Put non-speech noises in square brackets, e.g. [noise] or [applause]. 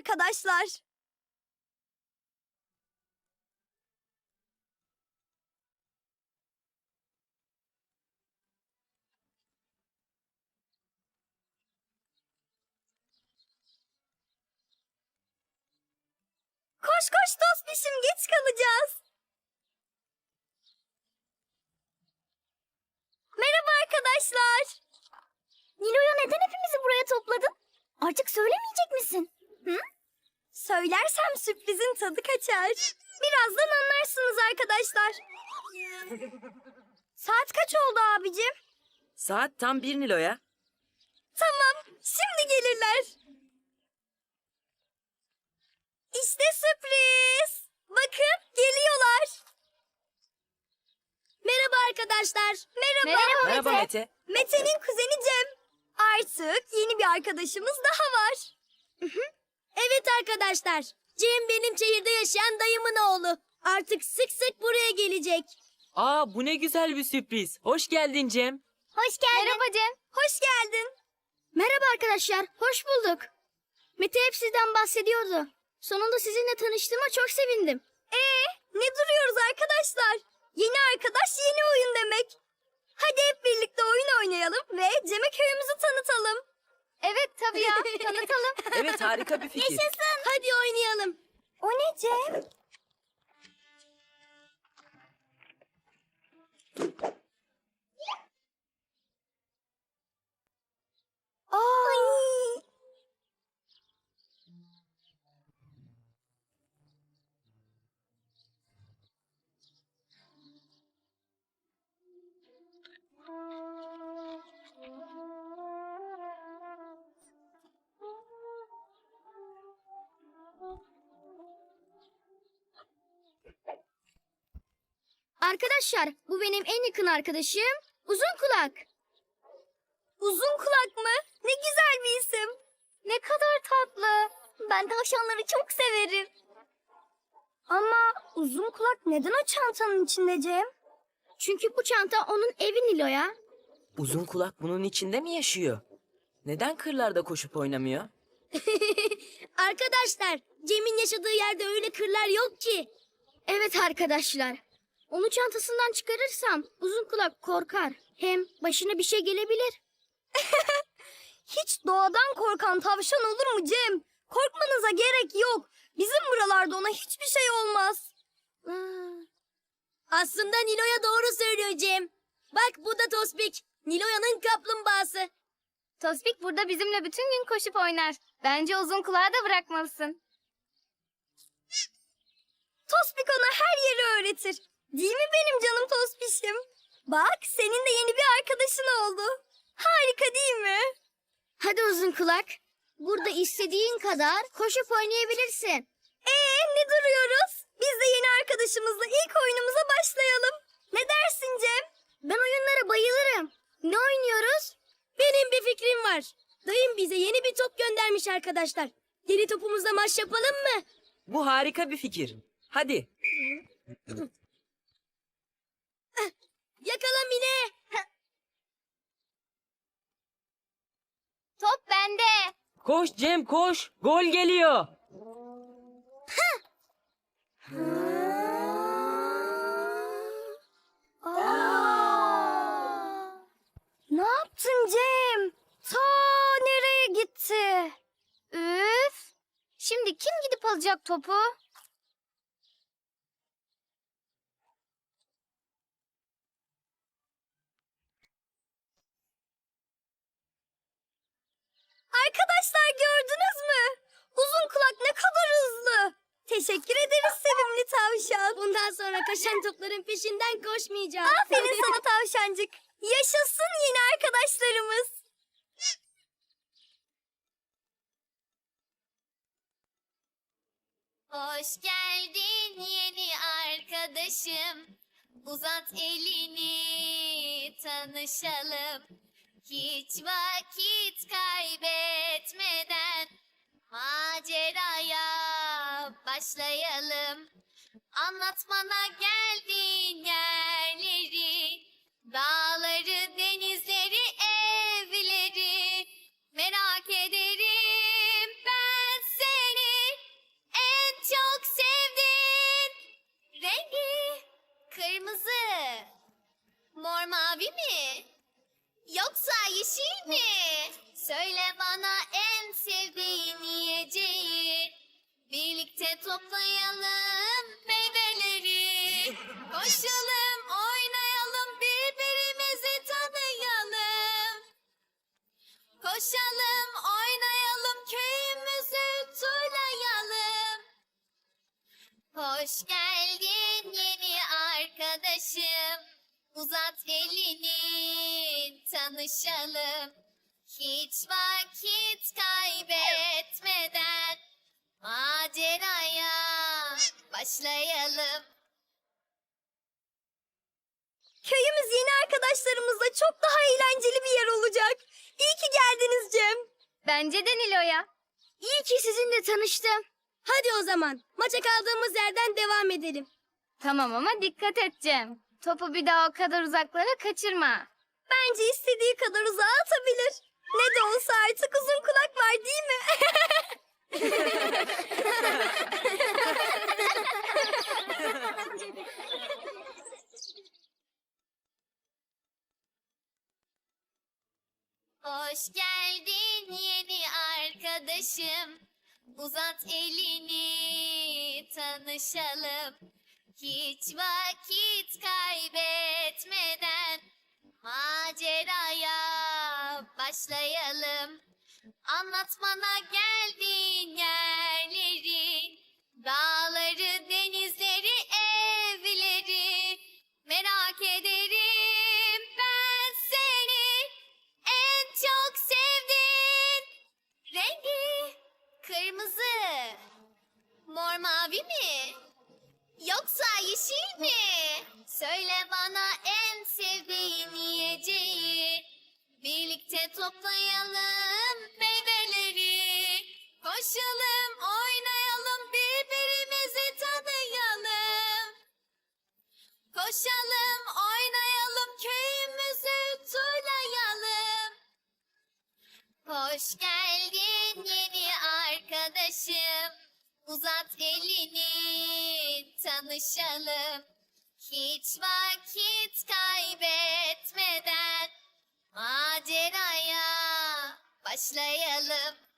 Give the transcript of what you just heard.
arkadaşlar. Koş koş Tospiş'im geç kalacağız. Merhaba arkadaşlar. Nilo'ya neden hepimizi buraya topladın? Artık söylemeyecek misin? Söylersem sürprizin tadı kaçar. Birazdan anlarsınız arkadaşlar. Saat kaç oldu abicim? Saat tam bir Nilo'ya. Tamam, şimdi gelirler. İşte sürpriz. Bakın geliyorlar. Merhaba arkadaşlar. Merhaba. Merhaba Mete. Mete'nin kuzeni Cem. Artık yeni bir arkadaşımız daha var. Evet arkadaşlar. Cem benim şehirde yaşayan dayımın oğlu. Artık sık sık buraya gelecek. Aa bu ne güzel bir sürpriz. Hoş geldin Cem. Hoş geldin. Merhaba Cem. Hoş geldin. Merhaba arkadaşlar. Hoş bulduk. Mete hep sizden bahsediyordu. Sonunda sizinle tanıştığıma çok sevindim. Ee, ne duruyoruz arkadaşlar? Yeni arkadaş yeni oyun demek. Hadi hep birlikte oyun oynayalım ve Cem'e köyümüzü tanıtalım. Evet tabii ya tanıtalım. [laughs] Evet harika bir fikir. Hadi oynayalım. O ne Cem? Ay. Arkadaşlar bu benim en yakın arkadaşım Uzun Kulak. Uzun Kulak mı? Ne güzel bir isim. Ne kadar tatlı. Ben tavşanları çok severim. Ama Uzun Kulak neden o çantanın içinde Cem? Çünkü bu çanta onun evi Nilo'ya. Uzun kulak bunun içinde mi yaşıyor? Neden kırlarda koşup oynamıyor? [laughs] Arkadaşlar Cem'in yaşadığı yerde öyle kırlar yok ki. Evet arkadaşlar. Onu çantasından çıkarırsam uzun kulak korkar. Hem başına bir şey gelebilir. [laughs] Hiç doğadan korkan tavşan olur mu Cem? Korkmanıza gerek yok. Bizim buralarda ona hiçbir şey olmaz. Aslında Nilo'ya doğru söylüyor Cem. Bak bu da Tospik. Nilo'yanın kaplumbağası. Tospik burada bizimle bütün gün koşup oynar. Bence uzun kulağı da bırakmalısın. Tospik ona her yeri öğretir. Değil mi benim canım Tospiş'im? Bak senin de yeni bir arkadaşın oldu. Harika değil mi? Hadi uzun kulak. Burada istediğin kadar koşup oynayabilirsin. Ee ne duruyoruz? Biz de yeni arkadaşımızla ilk oyunumuza başlayalım. Ne dersin Cem? Ben oyunlara bayılırım. Ne oynuyoruz? Benim bir fikrim var. Dayım bize yeni bir top göndermiş arkadaşlar. Yeni topumuzla maç yapalım mı? Bu harika bir fikir. Hadi. [laughs] Yakala Mine. [laughs] Top bende. Koş Cem koş. Gol geliyor. [laughs] Ne yaptın Cem? Ta nereye gitti? Üf. Şimdi kim gidip alacak topu? Arkadaşlar gördünüz mü? Uzun kulak ne kadar hızlı. Teşekkür ederiz sevimli tavşan. Bundan sonra kaşan topların peşinden koşmayacağım. Aferin sana tavşancık. Yaşasın yeni arkadaşlarımız. Hoş geldin yeni arkadaşım. Uzat elini tanışalım. Hiç vakit kaybetmeden maceraya başlayalım. Anlatmana geldiğin yerleri, dağları, denizleri, evleri merak ederim ben seni. En çok sevdiğin rengi kırmızı. Mor mavi mi? yoksa yeşil mi? Söyle bana en sevdiğin yiyeceği. Birlikte toplayalım meyveleri. Koşalım, oynayalım, birbirimizi tanıyalım. Koşalım, oynayalım, köyümüzü turlayalım. Hoş geldin yeni arkadaşım. Uzat elini tanışalım. Hiç vakit kaybetmeden maceraya başlayalım. Köyümüz yeni arkadaşlarımızla çok daha eğlenceli bir yer olacak. İyi ki geldiniz Cem. Bence de Nilo'ya. İyi ki sizinle tanıştım. Hadi o zaman maça kaldığımız yerden devam edelim. Tamam ama dikkat et Cem. Topu bir daha o kadar uzaklara kaçırma. Bence istediği kadar uzağa atabilir. Ne de olsa artık uzun kulak var değil mi? [laughs] Hoş geldin yeni arkadaşım. Uzat elini tanışalım. Hiç vakit kaybetmeden maceraya başlayalım. Anlatmana geldin yerleri, dağları, denizleri, evleri. Merak ederim ben seni en çok sevdiğin rengi kırmızı, mor mavi mi? Yoksa yeşil mi? Söyle bana en sevdiğin yiyeceği. Birlikte toplayalım meyveleri. Koşalım, oynayalım, birbirimizi tanıyalım. Koşalım, oynayalım, köyümüzü turlayalım. Hoş geldin yeni arkadaşım. Uzat elini tanışalım. Hiç vakit kaybetmeden maceraya başlayalım.